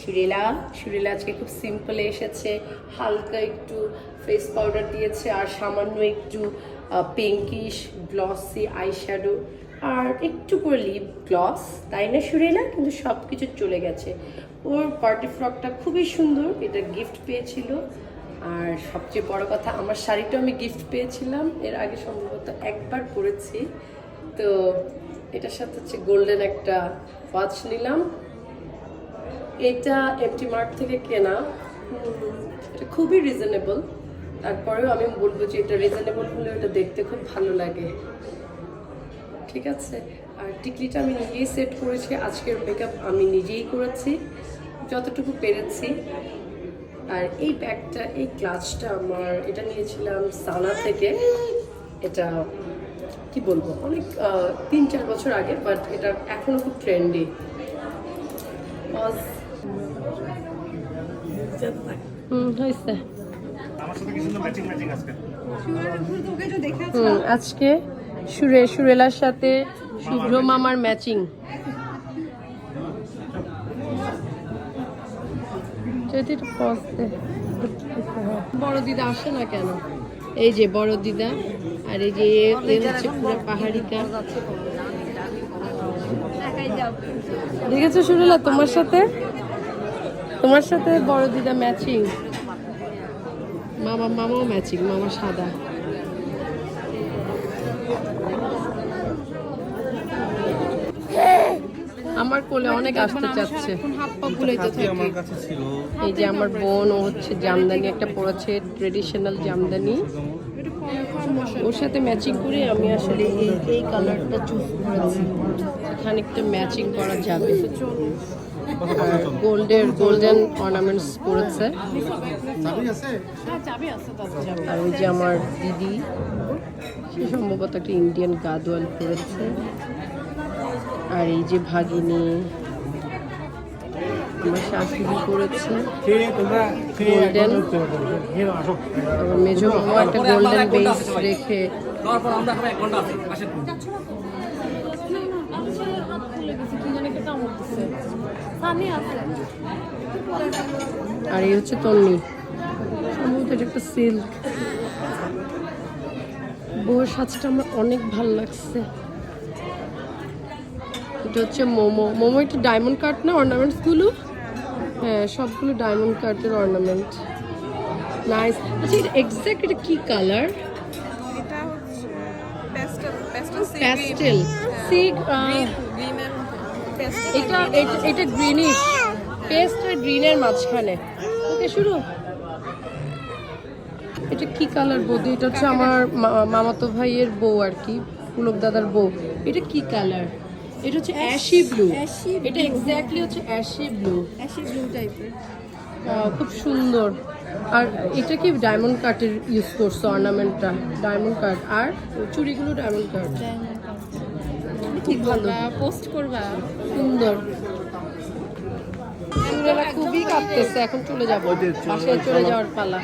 সুরিলা। সুরিলা আজকে খুব সিম্পল এসেছে। হালকা একটু ফেস পাউডার দিয়েছে আর সামান্য একটু পিঙ্কিশ গ্লসি আইশ্যাডো আর একটু করে লিপ গ্লস তাই না সুরেলা? কিন্তু সব কিছু চলে গেছে। ওর পার্টি ফ্রকটা খুবই সুন্দর, এটা গিফট পেয়েছিল। আর সবচেয়ে বড় কথা, আমার শাড়িটাও আমি গিফট পেয়েছিলাম। এর আগে সম্ভবত একবার পরেছি। তো এটার সাথে হচ্ছে গোল্ডেন একটা ওয়াচ নিলাম। এটা এমটি মার্ট থেকে কেনা। এটা খুবই রিজনেবল তারপরেও আমি বলব যে এটা রিজনেবল হলে এটা দেখতে খুব ভালো লাগে। ঠিক আছে? আর টিকলিটা আমি নিজেই সেট করেছি। আজকের মেকআপ আমি নিজেই করেছি, যতটুকু পেরেছি। আর এই ব্যাগটা, এই ক্লাচটা আমার, এটা নিয়েছিলাম সানা থেকে। এটা, কি বলব, অনেক তিন চার বছর আগে বাট এটা এখনও খুব ট্রেন্ডি হুম হয়েছে। হুম আজকে সুরে সুরেলার সাথে শুভ্র মামার ম্যাচিং। যদি। বড় দিদা আসে না কেন? এই যে বড় দিদা আর এই যে হচ্ছে পুরো পাহাড়িকা। দেখেছ সুরেলা তোমার সাথে? তোমার সাথে বড় দিদা ম্যাচিং মামা মামাও ম্যাচিং মামা সাদা। আমার কোলে অনেক আসতে চাচ্ছে। হাত পা বুলাইতে থাকে আমার কাছে ছিল। এই যে আমার বোন ও হচ্ছে জামদানি একটা পড়েছে ট্রেডিশনাল জামদানি। ওর সাথে ম্যাচিং করে আমি আসলে এই এই কালারটা চুজ করেছি। খানিকটা ম্যাচিং করা যাবে। গোল্ডের গোল্ডেন অর্নামেন্টস পরেছে। আর ওই যে আমার দিদি, সে সম্ভবত একটা ইন্ডিয়ান গাদোয়াল পরেছে। আর এই যে ভাগিনী আমার শাশুড়ি করেছে। তারপর মেজো মামা একটা গোল্ডেন বেস রেখে তারপর আমরা এখন এক ঘণ্টা আছি। আসেন আর এই হচ্ছে তন্নি। সম্ভবত এটা একটা সিল্ক বউয়ের সাজটা আমার অনেক ভালো লাগছে। এটা হচ্ছে মোমো। মোমো একটু ডায়মন্ড কাট না অর্নামেন্টসগুলো হ্যাঁ সবগুলো ডায়মন্ড কাটের অর্নামেন্ট নাইস আচ্ছা এটা এক্স্যাক্ট এটা কি কালার প্যাস্টেল সি এটা এটা গ্রিনিশ পেস্ট আর গ্রিনের মাঝখানে। ওকে শুরু। এটা কি কালার বৌদি? এটা হচ্ছে আমার মামাতো ভাইয়ের বউ আর কি পুলক দাদার বউ। এটা কি কালার এটা হচ্ছে অ্যাশি ব্লু এটা এক্স্যাক্টলি হচ্ছে অ্যাশি ব্লু অ্যাশি ব্লু টাইপের খুব সুন্দর। আর এটা কি ডায়মন্ড কাটের ইউজ করছ অর্নামেন্টটা ডায়মন্ড কাট আর চুড়িগুলো ডায়মন্ড কাট পোস্ট করবা। সুন্দর। চুড়েরা খুবই কাঁপতেছে এখন চলে যাব। বাসায় চলে। যাওয়ার পালা।